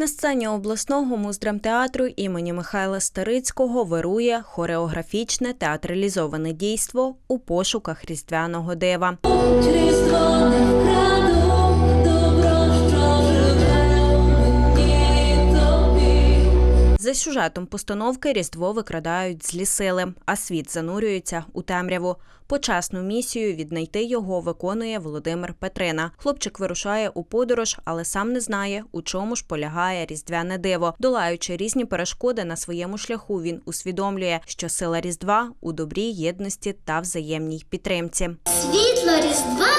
На сцені обласного муздрамтеатру імені Михайла Старицького вирує хореографічне театралізоване дійство у пошуках різдвяного дива. За сюжетом постановки Різдво викрадають злі сили, а світ занурюється у темряву. Почесну місію віднайти його виконує Володимир Петрина. Хлопчик вирушає у подорож, але сам не знає, у чому ж полягає різдвяне диво. Долаючи різні перешкоди на своєму шляху, він усвідомлює, що сила Різдва у добрій єдності та взаємній підтримці. Світло Різдва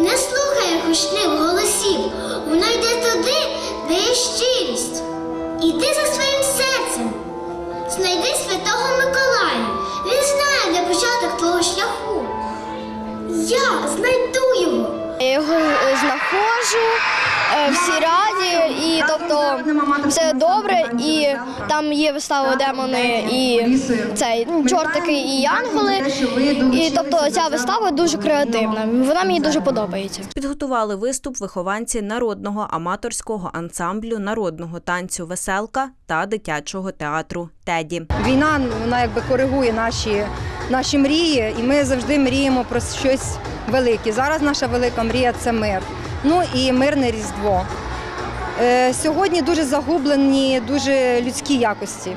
не слухає гучних голосів. Воно йде туди, де є щирість. Іди за своїм. Знайди святого Миколая. Він знає, де початок твого шляху. Я знайду його. Я його е, знаходжу, е, всі раді, і тобто все добре, і там є вистава демони і цей чортики і янголи. І тобто ця вистава дуже креативна. Вона мені дуже подобається. Підготували виступ вихованці народного аматорського ансамблю народного танцю Веселка та дитячого театру Теді. Війна вона якби коригує наші, наші мрії, і ми завжди мріємо про щось велике. Зараз наша велика мрія це мир. Ну і мирне різдво. Е, сьогодні дуже загублені, дуже людські якості.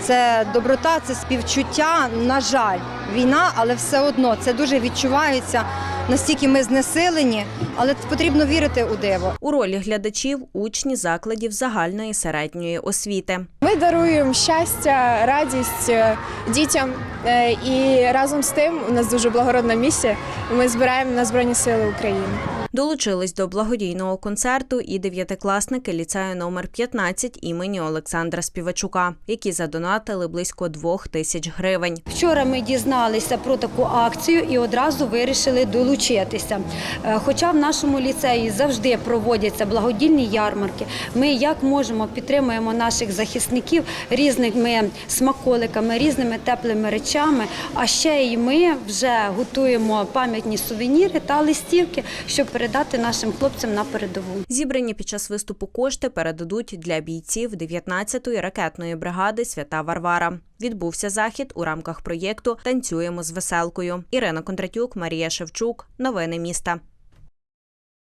Це доброта, це співчуття. На жаль, війна, але все одно це дуже відчувається. Настільки ми знесилені, але потрібно вірити у диво. У ролі глядачів учні закладів загальної середньої освіти. Ми даруємо щастя, радість е, дітям, е, і разом з тим у нас дуже благородна місія. Ми збираємо на Збройні Сили України. Долучились до благодійного концерту і дев'ятикласники ліцею номер 15 імені Олександра Співачука, які задонатили близько двох тисяч гривень. Вчора ми дізналися про таку акцію і одразу вирішили долучитися. Е, Хоча в нашому ліцеї завжди проводяться благодійні ярмарки, ми як можемо підтримуємо наших захисників різними смаколиками, різними теплими речами. А ще й ми вже готуємо пам'ятні сувеніри та листівки, щоб передати нашим хлопцям на передову. Зібрані під час виступу кошти передадуть для бійців 19-ї ракетної бригади Свята Варвара. Відбувся захід у рамках проєкту Танцюємо з веселкою. Ірина Кондратюк, Марія Шевчук. Новини міста.